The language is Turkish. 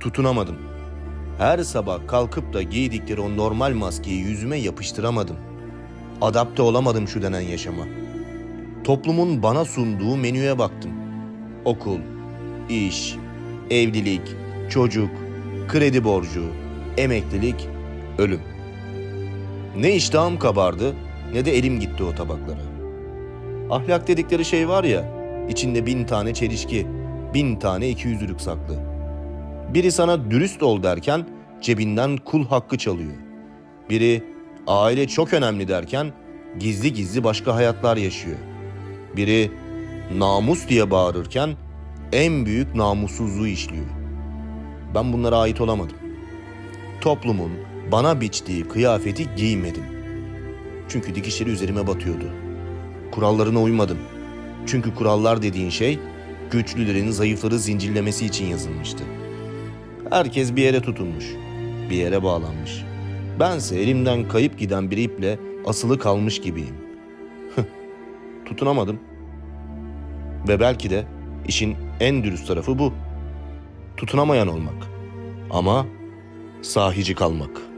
Tutunamadım. Her sabah kalkıp da giydikleri o normal maskeyi yüzüme yapıştıramadım. Adapte olamadım şu denen yaşama. Toplumun bana sunduğu menüye baktım. Okul, iş, evlilik, çocuk, kredi borcu, emeklilik, ölüm. Ne iştahım kabardı ne de elim gitti o tabaklara. Ahlak dedikleri şey var ya, içinde bin tane çelişki, bin tane ikiyüzlülük saklı. Biri sana dürüst ol derken cebinden kul hakkı çalıyor. Biri aile çok önemli derken gizli gizli başka hayatlar yaşıyor. Biri namus diye bağırırken en büyük namussuzluğu işliyor. Ben bunlara ait olamadım. Toplumun bana biçtiği kıyafeti giymedim. Çünkü dikişleri üzerime batıyordu. Kurallarına uymadım. Çünkü kurallar dediğin şey güçlülerin zayıfları zincirlemesi için yazılmıştı. Herkes bir yere tutunmuş, bir yere bağlanmış. Bense elimden kayıp giden bir iple asılı kalmış gibiyim. Tutunamadım. Ve belki de işin en dürüst tarafı bu. Tutunamayan olmak. Ama sahici kalmak.''